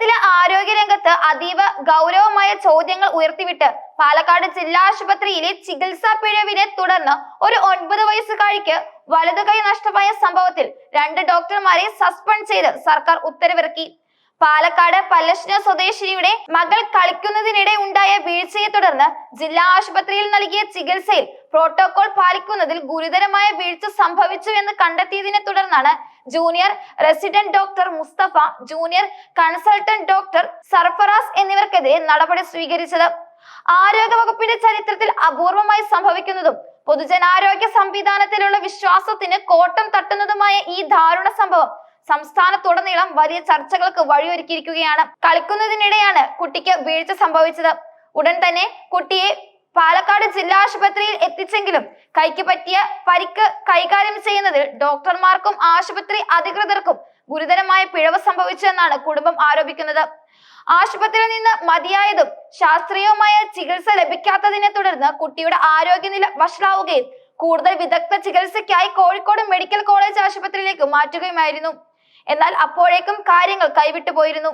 കേരളത്തിലെ ആരോഗ്യരംഗത്ത് അതീവ ഗൗരവമായ ചോദ്യങ്ങൾ ഉയർത്തിവിട്ട് പാലക്കാട് ജില്ലാ ആശുപത്രിയിലെ ചികിത്സാ പിഴവിനെ തുടർന്ന് ഒരു ഒൻപത് വയസ്സുകാരിക്ക് വലതുകൈ നഷ്ടമായ സംഭവത്തിൽ രണ്ട് ഡോക്ടർമാരെ സസ്പെൻഡ് ചെയ്ത് സർക്കാർ ഉത്തരവിറക്കി. പാലക്കാട് പല്ലശ്ശിന സ്വദേശിനിയുടെ മകൾ കളിക്കുന്നതിനിടെ ഉണ്ടായ വീഴ്ചയെ തുടർന്ന് ജില്ലാ ആശുപത്രിയിൽ നൽകിയ ചികിത്സയിൽ പ്രോട്ടോകോൾ പാലിക്കുന്നതിൽ ഗുരുതരമായ വീഴ്ച സംഭവിച്ചു എന്ന് കണ്ടെത്തിയതിനെ തുടർന്നാണ് junior resident doctor Mustafa junior consultant doctor Sarfaraz എന്നിവർക്കെതിരെ നടപടി സ്വീകരിച്ചത്. ആരോഗ്യവകുപ്പിന്റെ ചരിത്രത്തിൽ അപൂർവമായി സംഭവിക്കുന്നതും പൊതുജനാരോഗ്യ സംവിധാനത്തിലുള്ള വിശ്വാസത്തിന് കോട്ടം തട്ടുന്നതുമായ ഈ ദാരുണ സംഭവം സംസ്ഥാനത്തുടനീളം വലിയ ചർച്ചകൾക്ക് വഴിയൊരുക്കിയിരിക്കുകയാണ്. കളിക്കുന്നതിനിടെയാണ് കുട്ടിക്ക് വീഴ്ച സംഭവിച്ചത്. ഉടൻ തന്നെ കുട്ടിയെ പാലക്കാട് ജില്ലാ ആശുപത്രിയിൽ എത്തിച്ചെങ്കിലും കൈക്ക് പറ്റിയ പരിക്ക് കൈകാര്യം ചെയ്യുന്നതിൽ ഡോക്ടർമാർക്കും ആശുപത്രി അധികൃതർക്കും ഗുരുതരമായ പിഴവ് സംഭവിച്ചെന്നാണ് കുടുംബം ആരോപിക്കുന്നത്. ആശുപത്രിയിൽ നിന്ന് മതിയായതും ശാസ്ത്രീയവുമായ ചികിത്സ ലഭിക്കാത്തതിനെ തുടർന്ന് കുട്ടിയുടെ ആരോഗ്യനില വഷളാവുകയും കൂടുതൽ വിദഗ്ധ ചികിത്സയ്ക്കായി കോഴിക്കോട് മെഡിക്കൽ കോളേജ് ആശുപത്രിയിലേക്ക് മാറ്റുകയുമായിരുന്നു. എന്നാൽ അപ്പോഴേക്കും കാര്യങ്ങൾ കൈവിട്ടു പോയിരുന്നു.